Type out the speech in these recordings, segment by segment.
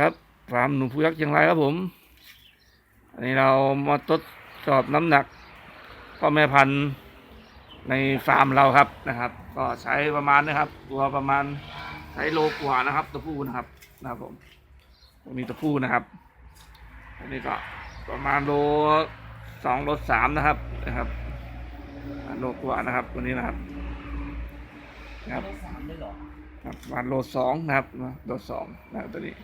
ครับฟาร์มหนูผู้ยักษ์เชียงรายครับผม อันนี้เรามาทดสอบน้ำหนักพ่อแม่พันธุ์ในฟาร์มเราครับนะครับ ก็ใช้ประมาณนะครับ ตัวประมาณใช้โลกว่านะครับตัวผู้นะครับนะครับผมตัวนี้ตัวผู้นะครับ อันนี้ก็ประมาณโลสองโลสามนะครับนะครับโลกว่านะครับตัวนี้นะครับนะครับสามได้หรอครับประมาณโลสองนะครับโลสองนะครับตัวนี้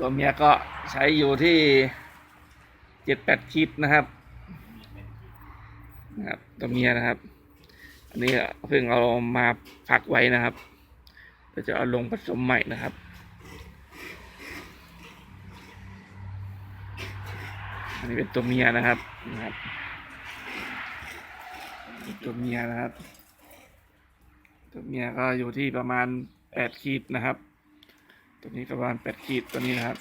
ตัวเมียก็ใช้อยู่ที่เจ็ดแปดคิดนะครับนะครับตัวเมียนะครับ อันนี้เพิ่งเอามาพักไว้นะครับก็จะเอาลงผสมใหม่นะครับอันนี้เป็นตัวเมียนะครับนะครับตัวเมียนะครับ ตัวเมียก็อยู่ที่ประมาณแปดขีดนะครับ ตัวนี้ประมาณแปดขีดตัวนี้นะครับ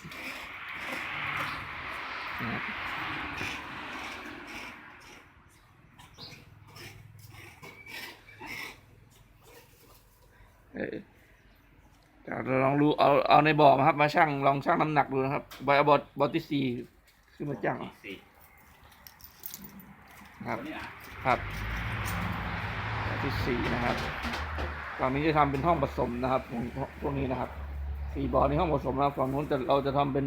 เดี๋ยวเราลองรู้เอาเอาในบ่อมาครับ มาชั่งลองชั่งน้ำหนักดูนะครับบอบอดบอที่สี่ขึ้นมาจังครับครับที่สี่นะครับตอนนี้จะทำเป็นห้องผสมนะครับพวกนี้นะครับ สี่บ่อในห้องผสมนะครับฝั่งนู้นจะเราจะทำเป็น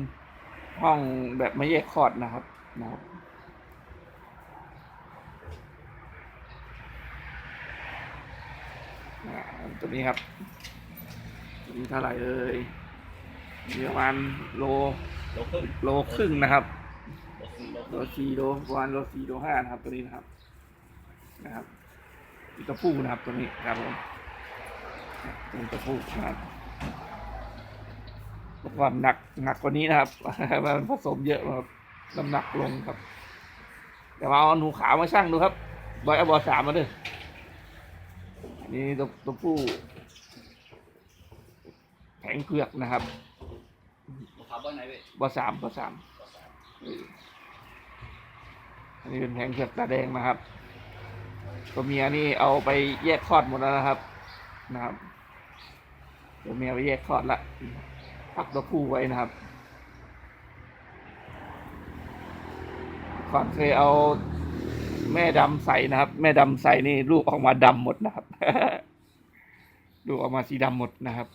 ห้องแบบไม่แยกคอร์ดนะครับนะครับอ่าตัวนี้ครับตัวนี้เท่าไหร่เอ่ยมีประมาณโลโลครึ่งโลครึ่งนะครับโลสี่โลครึ่งโลสี่โลประมาณโลสี่โลห้านะครับ ตัวนี้นะครับ นะครับอีกตัวผู้นะครับตัวนี้ครับผมเป็นตัวผู้นะครับ ความหนักหนักกว่านี้นะครับมันผสมเยอะครับน้ำหนักลงครับเดี๋ยวมาเอาหนูขาวมาชั่งดูครับบอยเอาบอสามมาด้วยนี่ตัวตัวผู้แข็งเผือกนะครับลูกค้าบ้านไหนเว้ยบอสามบอสามอันนี้เป็นแผงเผือกตาแดงนะครับ ตัวเมียนี่เอาไปแยกคลอดหมดแล้วนะครับ นะครับ ตัวเมียไปแยกคลอดละ พักตัวผู้ไว้นะครับ ก่อนเคยเอาแม่ดำใส่นะครับ แม่ดำใส่นี่ลูกออกมาดำหมดนะครับ ลูกออกมาสีดำหมดนะครับ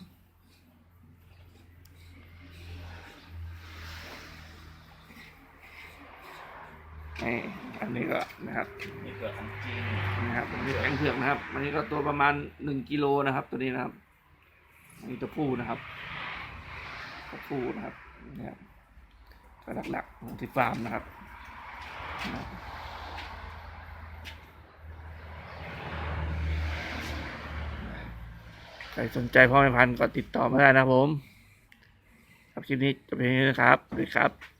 นี่อันนี้ก็นะครับนี่เกิดของจริงนะครับอันนี้แข็งเผือกนะครับ อันนี้ก็ตัวประมาณหนึ่งกิโลนะครับ ตัวนี้นะครับอันนี้ตัวผู้นะครับ ตับฟูนะครับนะครับก็หลักๆของที่ฟาร์มนะครับใครสนใจพ่อแม่พันธุ์ก็ติดต่อมาได้นะผม ครับคลิปนี้จะเป็นอย่างนี้นะครับสวัสดีครับ